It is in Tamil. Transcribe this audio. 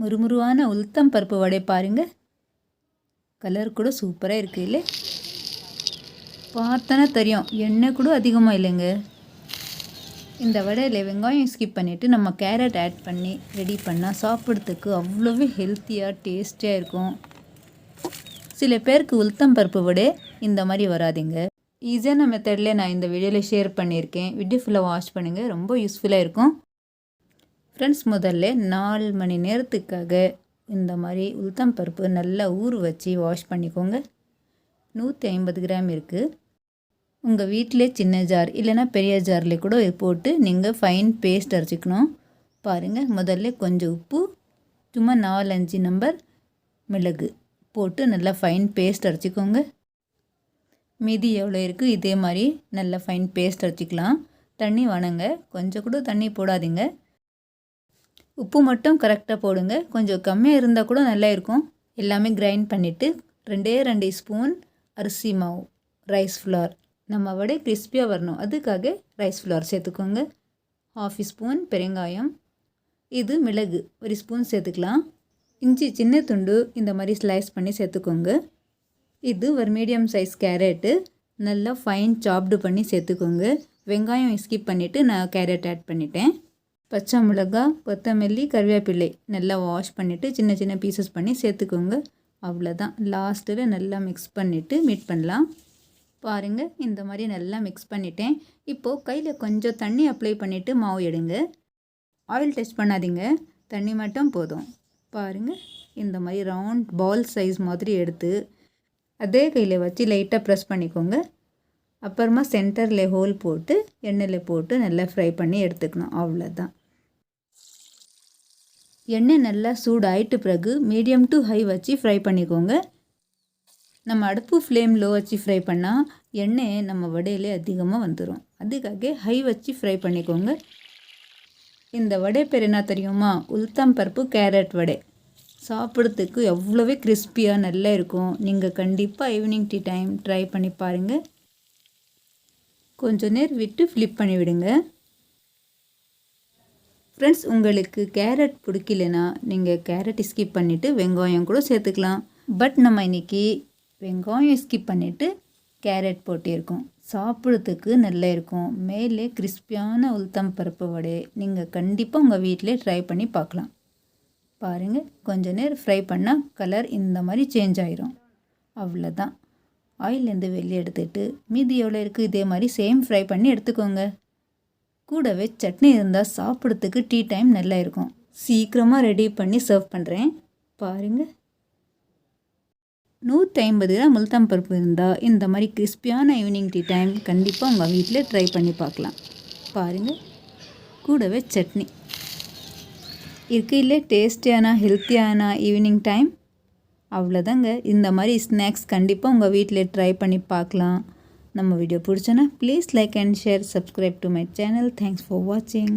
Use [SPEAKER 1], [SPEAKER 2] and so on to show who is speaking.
[SPEAKER 1] முறுமுறுவான உளுத்தம் பருப்பு வடை பாருங்க. கலர் கூட சூப்பராக இருக்குது இல்லை? பார்த்தோன்னா தெரியும். எண்ணெய் கூட அதிகமாக இல்லைங்க. இந்த வடையில் வெங்காயம் ஸ்கிப் பண்ணிவிட்டு நம்ம கேரட் ஆட் பண்ணி ரெடி பண்ணால் சாப்பிட்றதுக்கு அவ்வளோவே ஹெல்த்தியாக டேஸ்டியாக இருக்கும். சில பேருக்கு உளுத்தம் பருப்பு வடை இந்த மாதிரி வராதுங்க. ஈஸியான மெத்தடில் நான் இந்த வீடியோவில் ஷேர் பண்ணியிருக்கேன். வீடியோ ஃபுல்லாக வாஷ் பண்ணுங்கள் ரொம்ப யூஸ்ஃபுல்லாக இருக்கும். ஃப்ரெண்ட்ஸ் முதல்ல நாலு மணி நேரத்துக்காக இந்த மாதிரி உளுத்தம் பருப்பு நல்லா ஊற வச்சு வாஷ் பண்ணிக்கோங்க. நூற்றி ஐம்பது கிராம் இருக்குது உங்கள் வீட்டிலே சின்ன ஜார் இல்லைன்னா பெரிய ஜாரில் கூட போட்டு நீங்கள் ஃபைன் பேஸ்ட் அரைச்சிக்கணும். பாருங்கள் முதல்ல கொஞ்சம் உப்பு சும்மா நாலஞ்சு நம்பர் மிளகு போட்டு நல்லா ஃபைன் பேஸ்ட் அரைச்சிக்கோங்க. மீதி எவ்வளோ இருக்குது இதே மாதிரி நல்லா ஃபைன் பேஸ்ட் அரைச்சிக்கலாம். தண்ணி வணங்க கொஞ்சம் கூட தண்ணி போடாதீங்க. உப்பு மட்டும் கரெக்டாக போடுங்க. கொஞ்சம் கம்மியாக இருந்தால் கூட நல்லா இருக்கும். எல்லாமே கிரைண்ட் பண்ணிவிட்டு ரெண்டே ரெண்டு ஸ்பூன் அரிசி மாவு ரைஸ் ஃப்ளார் நம்ம வடை கிறிஸ்பியாக வரணும். அதுக்காக ரைஸ் ஃப்ளார் சேர்த்துக்கோங்க. ஹாஃப் ஸ்பூன் பெருங்காயம். இது மிளகு. ஒரு ஸ்பூன் சேர்த்துக்கலாம். இஞ்சி சின்ன துண்டு இந்த மாதிரி ஸ்லைஸ் பண்ணி சேர்த்துக்கோங்க. இது ஒரு மீடியம் சைஸ் கேரட்டு நல்லா ஃபைன் சாப்டு பண்ணி சேர்த்துக்கோங்க. வெங்காயம் ஸ்கிப் பண்ணிவிட்டு நான் கேரட் ஆட் பண்ணிட்டேன். பச்சை மிளகா கொத்தமல்லி கருவேப்பிள்ளை நல்லா வாஷ் பண்ணிவிட்டு சின்ன சின்ன பீசஸ் பண்ணி சேர்த்துக்கோங்க. அவ்வளோதான் லாஸ்ட்டில் நல்லா மிக்ஸ் பண்ணிவிட்டு மீட் பண்ணலாம். பாருங்கள் இந்த மாதிரி நல்லா மிக்ஸ் பண்ணிட்டேன். இப்போது கையில் கொஞ்சம் தண்ணி அப்ளை பண்ணிவிட்டு மாவு எடுங்க. ஆயில் டெஸ்ட் பண்ணாதீங்க. தண்ணி மட்டும் போதும். பாருங்கள் இந்த மாதிரி ரவுண்ட் பால் சைஸ் மாதிரி எடுத்து அதே கையில் வச்சு லைட்டாக ப்ரெஸ் பண்ணிக்கோங்க. அப்புறமா சென்டரில் ஹோல் போட்டு எண்ணெயில் போட்டு நல்லா ஃப்ரை பண்ணி எடுத்துக்கணும். அவ்வளோதான் எண்ணெய் நல்லா சூடாயிட்டு பிறகு மீடியம் டு ஹை வச்சு ஃப்ரை பண்ணிக்கோங்க. நம்ம அடுப்பு ஃப்ளேம் லோ வச்சு ஃப்ரை பண்ணால் எண்ணெய் நம்ம வடையிலே அதிகமாக வந்துடும் அதுக்காக ஹை வச்சு ஃப்ரை பண்ணிக்கோங்க. இந்த வடை பேர் என்ன தெரியுமா? உளுத்தம் பருப்பு கேரட் வடை. சாப்பிட்றதுக்கு எவ்வளோவே கிறிஸ்பியாக நல்லா இருக்கும். நீங்கள் கண்டிப்பாக ஈவினிங் டீ டைம் ட்ரை பண்ணி பாருங்கள் கொஞ்சம் நேரம் விட்டு ஃப்ளிப் பண்ணி விடுங்க. ஃப்ரெண்ட்ஸ் உங்களுக்கு கேரட் பிடிக்கலனா நீங்கள் கேரட் ஸ்கிப் பண்ணிவிட்டு வெங்காயம் கூட சேர்த்துக்கலாம். பட் நம்ம இன்றைக்கி வெங்காயம் ஸ்கிப் பண்ணிவிட்டு கேரட் போட்டிருக்கோம். சாப்பிட்றதுக்கு நல்லா இருக்கும். மேலே கிறிஸ்பியான உளுத்தம் பருப்பு வடை நீங்கள் கண்டிப்பாக உங்கள் வீட்டிலே ட்ரை பண்ணி பார்க்கலாம். பாருங்கள் கொஞ்ச நேரம் ஃப்ரை பண்ணால் கலர் இந்த மாதிரி சேஞ்ச் ஆயிரும். அவ்வளோதான் ஆயிலேருந்து வெளியே எடுத்துட்டு மீதி எவ்வளோ இருக்குது இதே மாதிரி சேம் ஃப்ரை பண்ணி எடுத்துக்கோங்க. கூடவே சட்னி இருந்தால் சாப்பிட்றதுக்கு டீ டைம் நல்லா இருக்கும். சீக்கிரமாக ரெடி பண்ணி சர்வ் பண்ணுறேன் பாருங்கள் நூற்றி ஐம்பது கிராம் முல்தாம் பருப்பு இருந்தால் இந்த மாதிரி கிறிஸ்பியான ஈவினிங் டீ டைம் கண்டிப்பாக உங்கள் வீட்டில் ட்ரை பண்ணி பார்க்கலாம். பாருங்கள் கூடவே சட்னி. இருக்கையிலே டேஸ்டியான ஹெல்த்தியான ஈவினிங் டைம் அவ்வளோதாங்க இந்த மாதிரி ஸ்நாக்ஸ் கண்டிப்பாக உங்கள் வீட்டில் ட்ரை பண்ணி பார்க்கலாம். நம்ம video பிடிச்சோன்னா please like and share subscribe to my channel thanks for வாட்சிங்